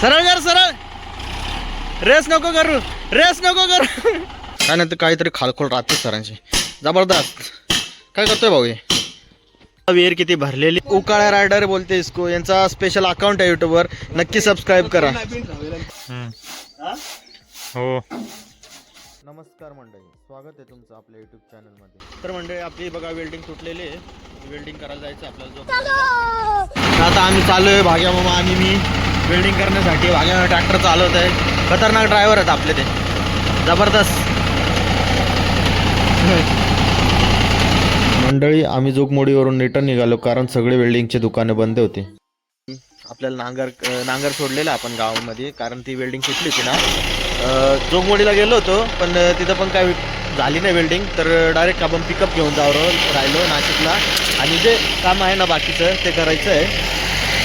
सरळ कर सरळ. रेस नको करू रेस नको करू. काय नाही तर काहीतरी खालखोल राहते सरांची जबरदस्त. काय करतोय भाऊ हे? विहीर किती भरलेली? उकाळा रायडर बोलते इसको. यांचा स्पेशल अकाउंट आहे युट्यूबवर नक्की सबस्क्राईब करा. हो. नमस्कार मंडळी स्वागत आहे तुमचं आपल्या युट्यूब चॅनलमध्ये तर मंडळी आपली बघा वेल्डिंग तुटलेली आहे. वेल्डिंग करायला जायचं आपल्याला जो आता आम्ही चालू आहे भाग्या मामा आणि मी वेल्डिंग करण्यासाठी. भाग्या ट्रॅक्टर चालवत आहे. खतरनाक ड्रायव्हर आहेत आपले ते. जबरदस्त. मंडळी आम्ही जोगमोडीवरून रिटर्न निघालो कारण सगळे वेल्डिंगचे दुकाने बंद होते. आपल्याला नांगर नांगर सोडलेला आपण गावामध्ये कारण ती वेल्डिंग सुटली होती ना. जोगमोडीला गेलो होतो पण तिथं पण काय झाली नाही वेल्डिंग तर डायरेक्ट आपण पिकअप घेऊन जाऊ राहिलो नाशिकला. आणि जे काम आहे ना बाकीचं ते करायचं आहे.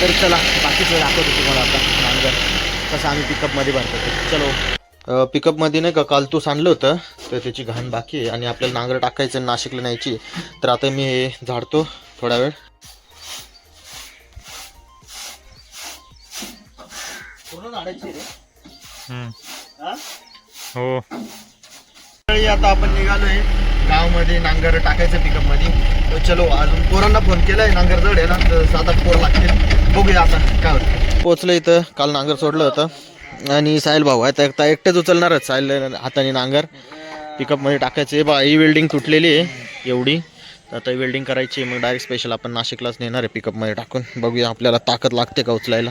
तर चला बाकीचं दाखवतो तुम्हाला आता नांगर कसं आम्ही पिकअपमध्ये भरतो ते. चलो. पिकअपमध्ये नाही का काल तू सांडलं होतं तर त्याची घाण बाकी आहे. आणि आपल्याला नांगर टाकायचं नाशिकला न्यायची तर आता मी हे झाडतो थोडा वेळ. रे. हो? आता आपण निघालोय गावामध्ये नांगर टाकायचं पिकअपमध्ये. तर चलो अजून पोरांना फोन केलाय. नांगर जड आहे ना तर सात आठ पोर लागतील. बघूया आता काय होतं. पोचलं इथं. काल नांगर सोडलं होतं. आणि साहिल भाऊ आहे तर एकटेच उचलणारच साहिल हाताने नांगर. पिकअपमध्ये टाकायचं आहे. बा ही वेल्डिंग तुटलेली आहे. एवढी. तर आता वेल्डिंग करायची आहे. मग डायरेक्ट स्पेशल आपण नाशिकलाच नेणार आहे पिकअपमध्ये टाकून. बघूया आपल्याला ताकद लागते का उचलायला.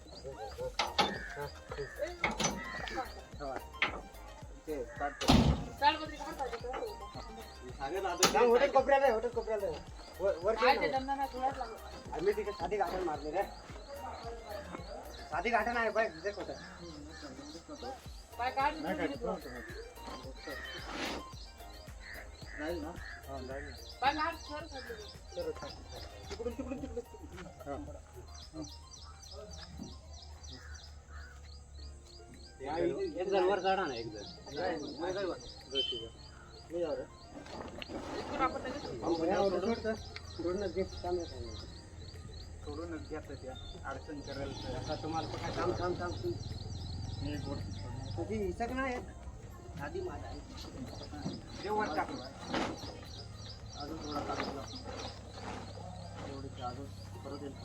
होटल कोपऱ्या रे होटल कोपऱ्या रे वर आम्ही तिथे साधी गाठण मारली रे साधी गाठण आहे बाय तिथे कुठं बाय काढ ना बाय मार सर तिकडून तिकडून तिकडून एक जण वर चढा ना एक जण सोडूनच घ्या तर त्या अडचण करायला आता तुम्हाला पण काय? काम काम काम मी एक गोष्ट आधी माझा जेवण टाकलं अजून थोडा टाकला अजून परत येईल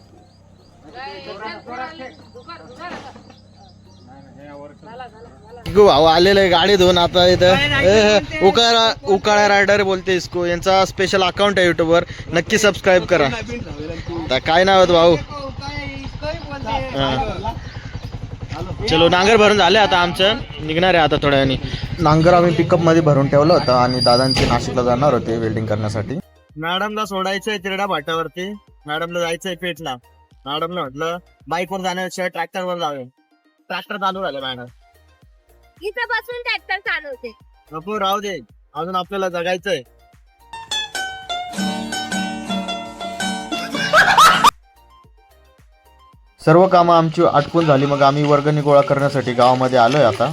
भाऊ आलेलं आहे गाडी धुवून आता इथं. उकाळा उकाळा रायडर बोलते इसको. यांचा स्पेशल अकाउंट आहे युट्यूबवर नक्की सबस्क्राईब करा. आता काय नाव आहे भाऊ. चलो नांगर भरून झाले आता आमचं. निघणार आहे आता थोड्या वेळाने. नांगर आम्ही पिकअपमध्ये भरून ठेवलं होतं आणि दादांची नाशिकला जाणार होते वेल्डिंग करण्यासाठी. मॅडमला सोडायचंय तिरडा भाटावरती. मॅडमला जायचंय पेठला मॅडमला म्हटलं बाईकवर जाण्यापेक्षा ट्रॅक्टरवर जावे. ट्रॅक्टर चालू झालं मॅडम. इथं बसून ट्रॅक्टर चालवते. नको राहू दे. अजून आपल्याला जगायचंय. सर्व कामं आमची आटपून झाली मग आम्ही वर्गणी गोळा करण्यासाठी गावामध्ये आलोय आता.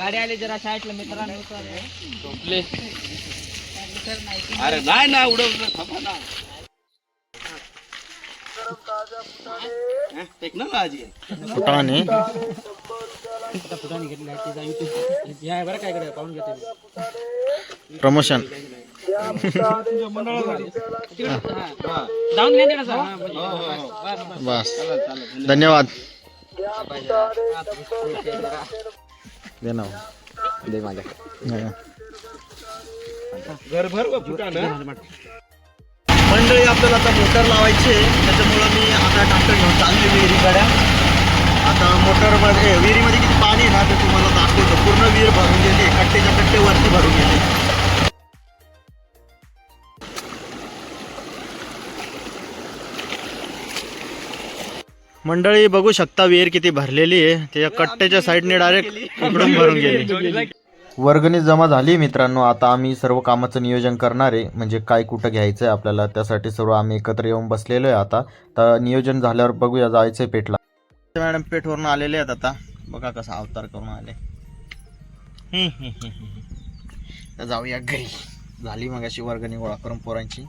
गाडी आली जरा शाळेतल्या मित्रांनो अरे नाही ना उडव थांबा ना. टेक्नॉलॉजी फुटाणे या बरं काय कडे पाहून घेते प्रमोशन. जाऊन घ्या ना सर हा, म्हणजे. बस धन्यवाद दे ना. दे माझ्या. घरभर व मंडळी आपल्याला आता मोटर लावायची आहे. त्याच्यामुळं मी आता ट्रॅक्टर घेऊन चालली विहिरीकडे. आता मोटरमध्ये विहिरीमध्ये किती पाणी आहे ना ते तुम्हाला दाखवतो. पूर्ण विहीर भरून गेली कट्टेच्या कट्टे वरती भरून गेले मंडळी बघू शकता विहीर किती भरलेली आहे. त्याच्या कट्ट्याच्या साईडने डायरेक्ट इकडून भरून गेली. वर्गणी जमा झाली मित्रांनो. आता आम्ही सर्व कामाचं नियोजन करणार आहे. म्हणजे काय कुठं घ्यायचं आहे आपल्याला त्यासाठी सर्व आम्ही एकत्र येऊन बसलेलो आहे आता. तर नियोजन झाल्यावर बघूया जायचं आहे पेठला. मॅडम पेठवरून आलेले आहेत आता. बघा कसा अवतार करून आले. तर जाऊया घरी. झाली मग अशी वर्गणी गोळा करून पोरांची.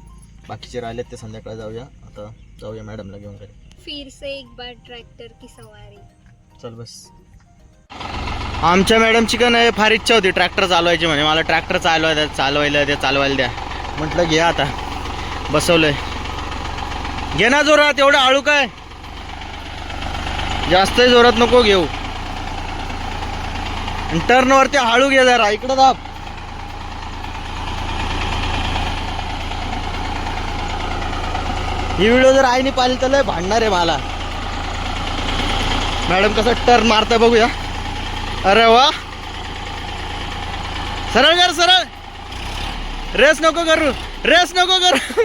बाकीचे राहिलेत ते संध्याकाळी जाऊया. आता जाऊया मॅडमला घेऊन घरी. फिर से एक बार ट्रॅक्टर की सवारी. चल बस. आमच्या मॅडमची का नाही फार इच्छा होती. ट्रॅक्टर चालवायची म्हणे. मला ट्रॅक्टर चालवायला चालवायला द्या चालवायला द्या. म्हटलं घ्या आता. बसवलंय. घे ना जोरात एवढं आळू काय? जास्तही जोरात नको घेऊ. टर्नवरती हळू घे जरा. इकडं दाब. ही व्हिडिओ जर आईने पाहिली तर लय भांडणार आहे मला. मॅडम कसं टर्न मारता बघूया. अरे वा. सरळ कर सरळ. रेस नको करू. रेस नको करू.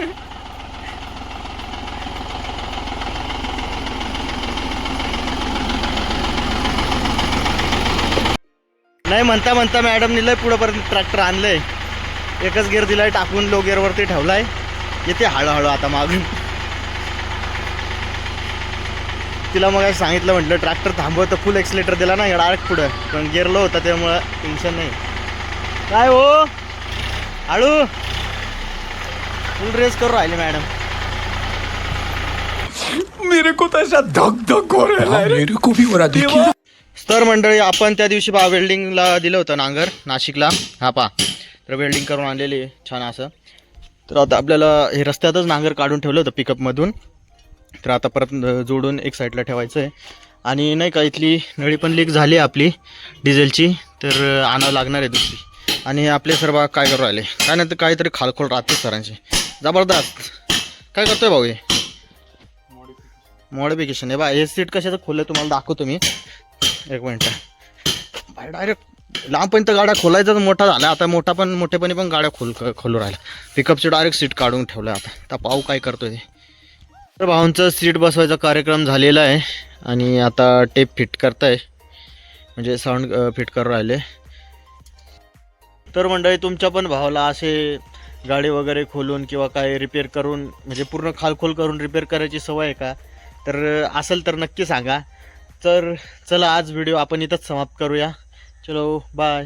नाही म्हणता म्हणता मॅडमनी लय पुढंपर्यंत ट्रॅक्टर आणलंय. एकच गिअर दिलाय टाकून लो गेअरवरती ठेवलाय. येते हळूहळू आता मागून. तिला मग सांगितलं म्हटलं ट्रॅक्टर थांबवत तर फुल एक्सिलेटर दिला ना डायरेक्ट पुढं. पण गिरलो होता त्यामुळं टेन्शन नाही. काय हो? हळू फुल रेस करू राहिले मॅडम. मेरे को तो ऐसा धक धक हो रहा है मेरे को भी हो रहा तर मंडळी आपण त्या दिवशी पहा वेल्डिंगला दिलं होतं नांगर नाशिकला. हा पा तर वेल्डिंग करून आणलेली आहे छान असं. तर आता आपल्याला हे रस्त्यातच नांगर काढून ठेवलं होतं पिकअपमधून तर आता परत जोडून एक साईडला ठेवायचं आहे आणि नाही का इथली नळी पण लीक झाली आहे आपली डिझेलची तर आणावं लागणार आहे दुसरी. आणि आपले सर्व काय करू राहिले? काय नाही तर काहीतरी खालखोल राहते सरांचे. जबरदस्त. काय करतोय भाऊ हे? मॉडिफिकेशन आहे बा हे सीट कशाचं खोललं तुम्हाला दाखवतो मी. एक मिनटं बाहेर डायरेक्ट लांबपर्यंत गाड्या खोलायचा मोठा झाला. आता मोठा पण मोठेपणी पण गाड्या खोल खोलू राहिल्या पिकअपची डायरेक्ट सीट काढून ठेवलं आता. आता पाहू काय करतोय ते. तर भाऊंचं सीट बसवायचा कार्यक्रम झालेला आहे आणि आता टेप फिट करताय. म्हणजे साऊंड फिट करू राहिले. तर मंडळी तुमच्या पण भावाला असे गाडी वगैरे खोलून किंवा काय रिपेअर करून म्हणजे पूर्ण खालखोल करून रिपेअर करायची सवय आहे का? तर असेल तर नक्की सांगा. तर चला आज व्हिडिओ आपण इथंच समाप्त करूया. चलो बाय